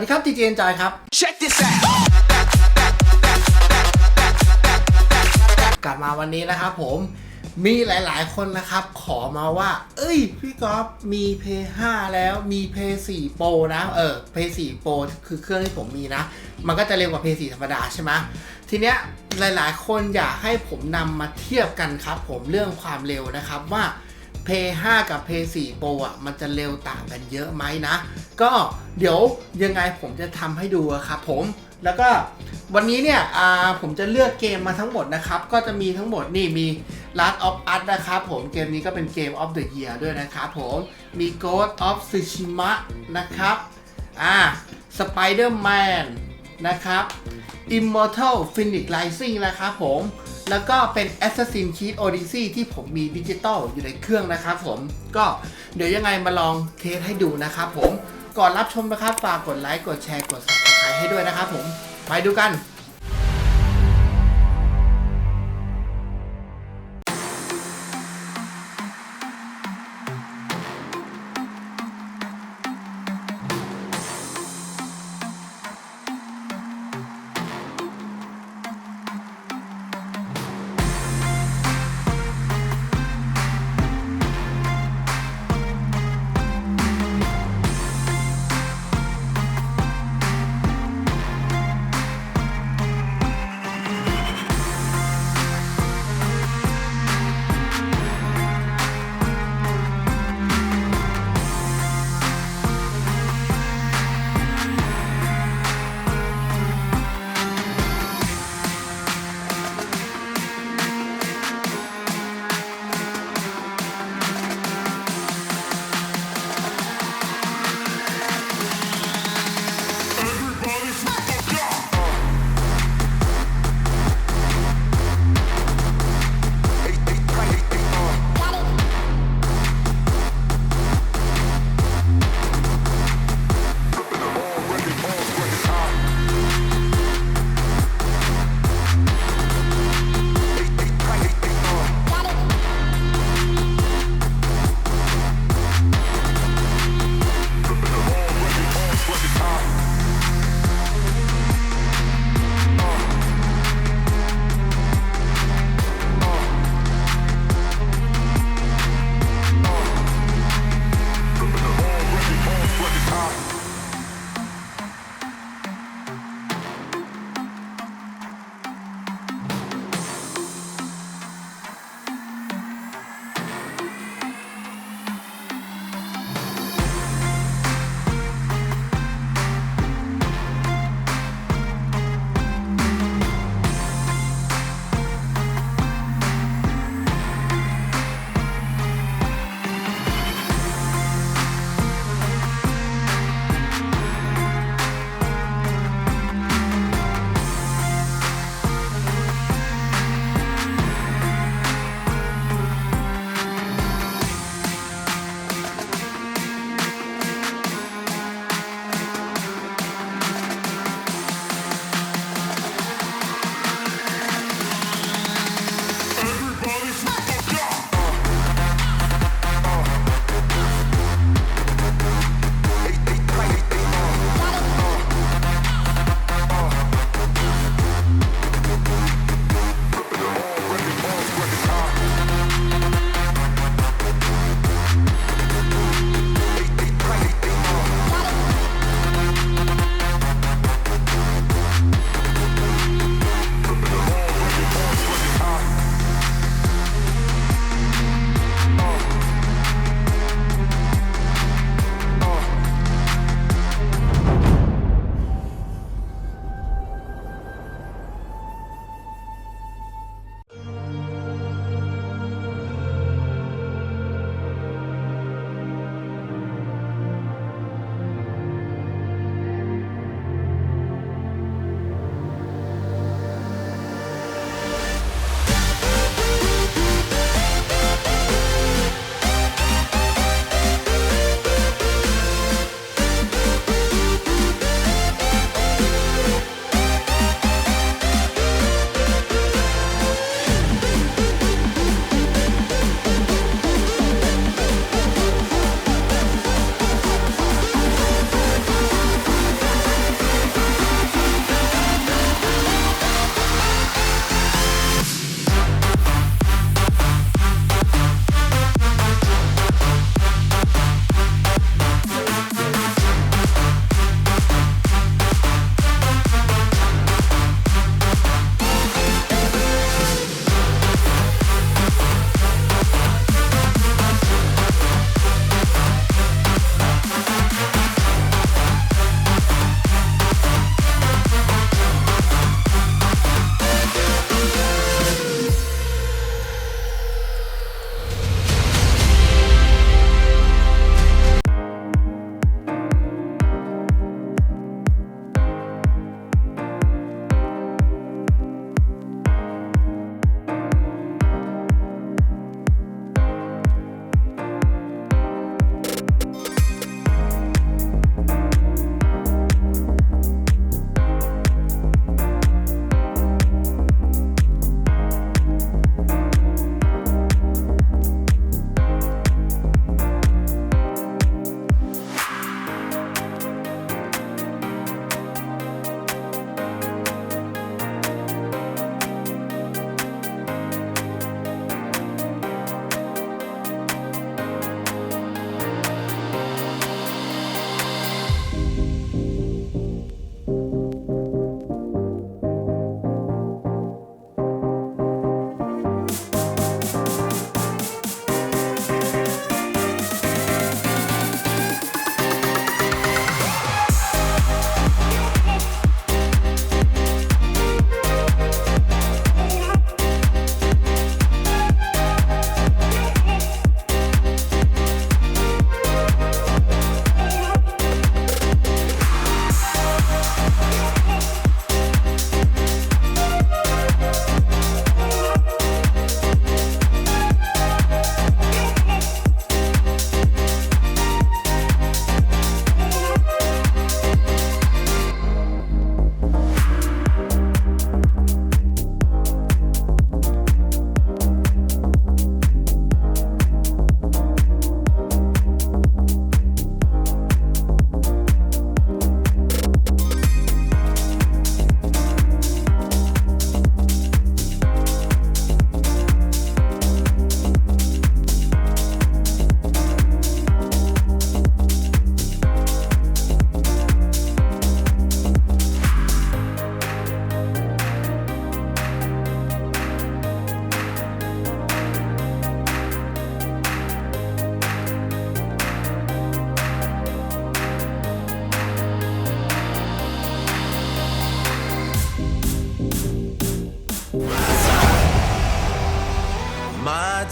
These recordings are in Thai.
สวัสดีครับดีเจนจอยครับ Check this out. กลับมาวันนี้นะครับผมมีหลายๆ คนนะครับ ขอมาว่า เอ้ย พี่ก๊อฟมี p 5แล้วมี p 4 Pro นะ เออ p 4 Pro คือเครื่องที่ผมมีนะ มันก็จะเร็วกว่า p 4ธรรมดาใช่ไหมทีเนี้ยหลายๆ คนอยากให้ผมนำมาเทียบกันครับ ผมเรื่องความเร็วนะครับว่า p 5กับ p 4 Pro อะมันจะเร็วต่างกันเยอะไหมนะ ก็เดี๋ยวยังไงผมจะทำให้ดูอะครับผมแล้วก็วันนี้เนี่ยอ่าผมจะเลือกเกมมาทั้งหมดนะครับ ก็จะมีทั้งหมดนี่มี Last of Us นะครับผมเกมนี้ก็เป็นเกม of the Year ด้วยนะครับผมมี Ghost of Tsushima นะครับอ่า Spider-Man นะครับ Immortal Phoenix Rising นะครับผม แล้วก็เป็น Assassin's Creed Odyssey ที่ผมมีดิจิตอลอยู่ในเครื่องนะครับผมก็เดี๋ยวยังไงมาลองเทสให้ดูนะครับผมก่อนรับชมนะครับฝากกดไลค์กดแชร์กด subscribe ให้ด้วยนะครับผมไปดูกัน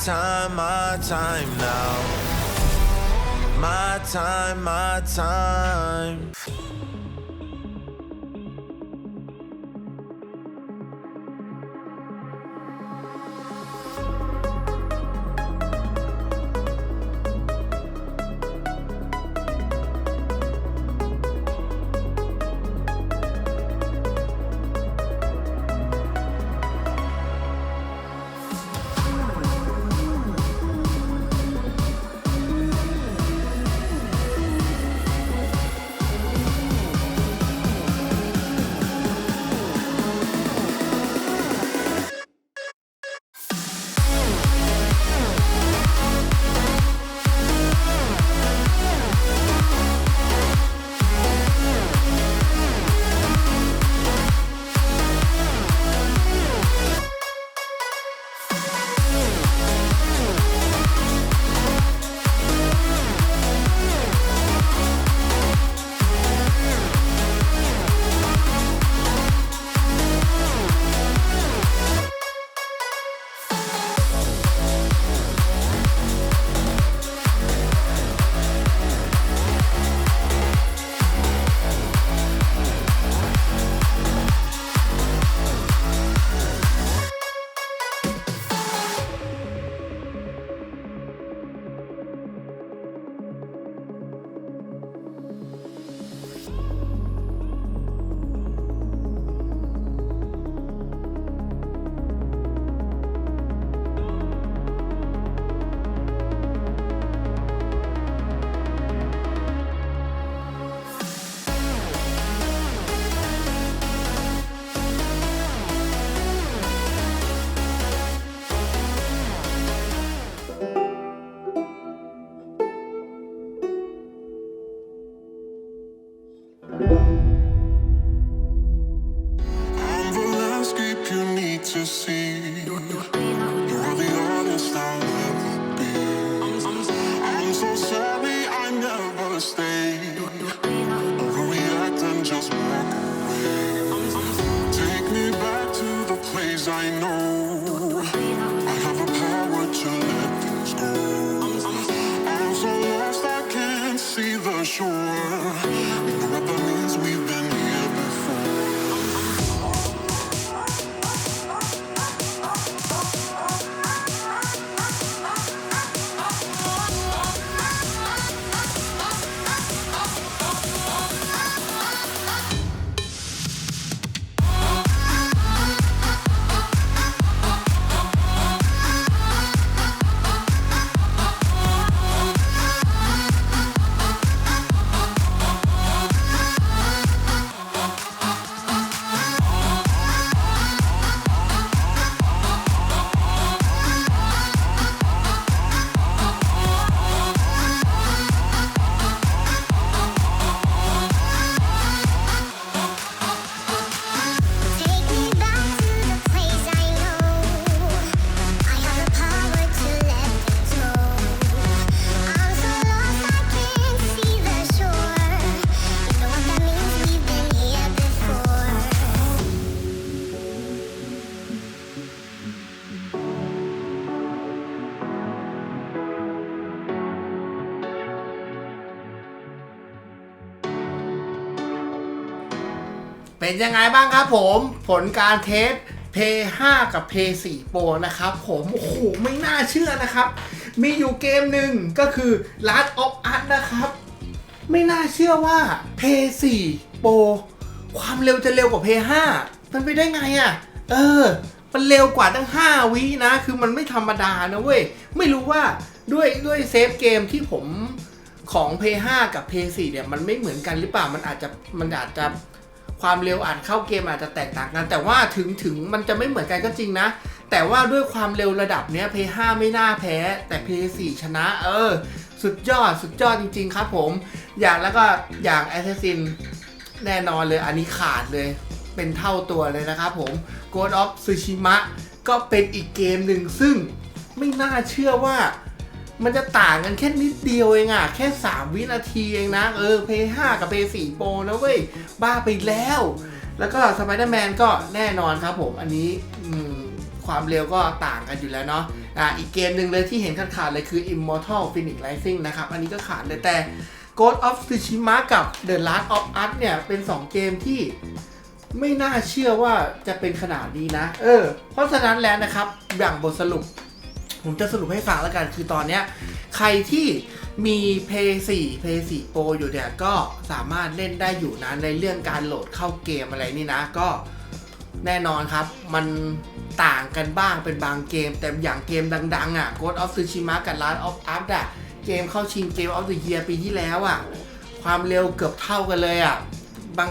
time, my time now. My time, my time. เป็นยังไงบ้างครับผมผลการเทส p 5กับ p 4 Pro นะครับผมโอ้โหไม่น่าเชื่อนะครับ มีอยู่เกมหนึ่งก็คือ Last of Us นะครับ ไม่น่าเชื่อว่า p 4 Pro ความเร็วจะเร็วกว่า p 5มันไปได้ไงอะ่ะ เออ มันเร็วกว่าตั้ง 5 วินะ คือมันไม่ธรรมดานะเว้ย ไม่รู้ว่าด้วยด้วยเซฟเกมที่ผมของ p 5กับ p 4เนี่ย มันไม่เหมือนกันหรือเปล่ามันอาจจะมันอาจจะ ความเร็วอาจเข้าเกมอาจจะแตกต่างกัน แต่ว่าถึงถึงมันจะไม่เหมือนกันก็จริงนะ แต่ว่าด้วยความเร็วระดับเนี้ย P5 ไม่น่าแพ้ แต่ P4 ชนะ เออ สุดยอดสุดยอดจริง ๆ ครับผม อย่างแล้วก็อย่าง Assassin แน่นอนเลยอันนี้ขาดเลย เป็นเท่าตัวเลยนะครับผม Ghost of Tsushima ก็เป็นอีกเกมหนึ่งซึ่งไม่น่าเชื่อว่า มันจะต่างกันแค่นิดเดียวเองอะแค่ 3 วินาทีเองนะ เออ p 5กับ p 4 Pro นะเว้ย บ้าไปแล้ว แล้วก็ Spider-Man ก็แน่นอนครับผมอันนี้ความเร็วก็ต่างกันอยู่แล้วเนาะอะอีกเกมหนึ่งเลยที่เห็นขาดๆเลยคือ Immortal Phoenix Rising นะครับ อันนี้ก็ขาดเลยแต่ Ghost of Tsushima กับ The Last of Us เนี่ย เป็น 2 เกมที่ไม่น่าเชื่อว่าจะเป็นขนาดนี้นะ เออ เพราะฉะนั้นแล้วนะครับอย่างบทสรุป ผมจะสรุปให้ฟังแล้วกัน คือตอนเนี้ยใครที่มี p l a y 4 p l a y 4 Pro อยู่เนี่ย ก็สามารถเล่นได้อยู่นะ ในเรื่องการโหลดเข้าเกมอะไรนี่นะ ก็แน่นอนครับ มันต่างกันบ้างเป็นบางเกม แต่อย่างเกมดัง ๆ อะ Ghost of Tsushima กับ Last of Us อะ เกมเข้าชิงเกม of the Year ปีที่แล้วอะ ความเร็วเกือบเท่ากันเลยอะ บาง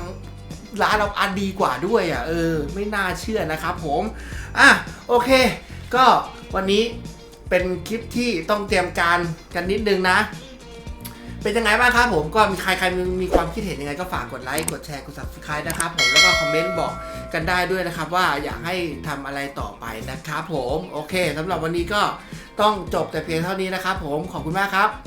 ร้านเราอันดีกว่าด้วยอะ เออ ไม่น่าเชื่อนะครับผม อะ โอเค ก็วันนี้ เป็นคลิปที่ต้องเตรียมการกันนิดนึงนะ เป็นยังไงบ้างครับผมก็มีใครใครมีความคิดเห็นยังไงก็ฝากกดไลค์กดแชร์กด subscribe นะครับผมแล้วก็คอมเมนต์บอกกันได้ด้วยนะครับ ว่าอยากให้ทำอะไรต่อไปนะครับผมโอเคสำหรับวันนี้ก็ต้องจบแต่เพียงเท่านี้นะครับผมขอบคุณมากครับ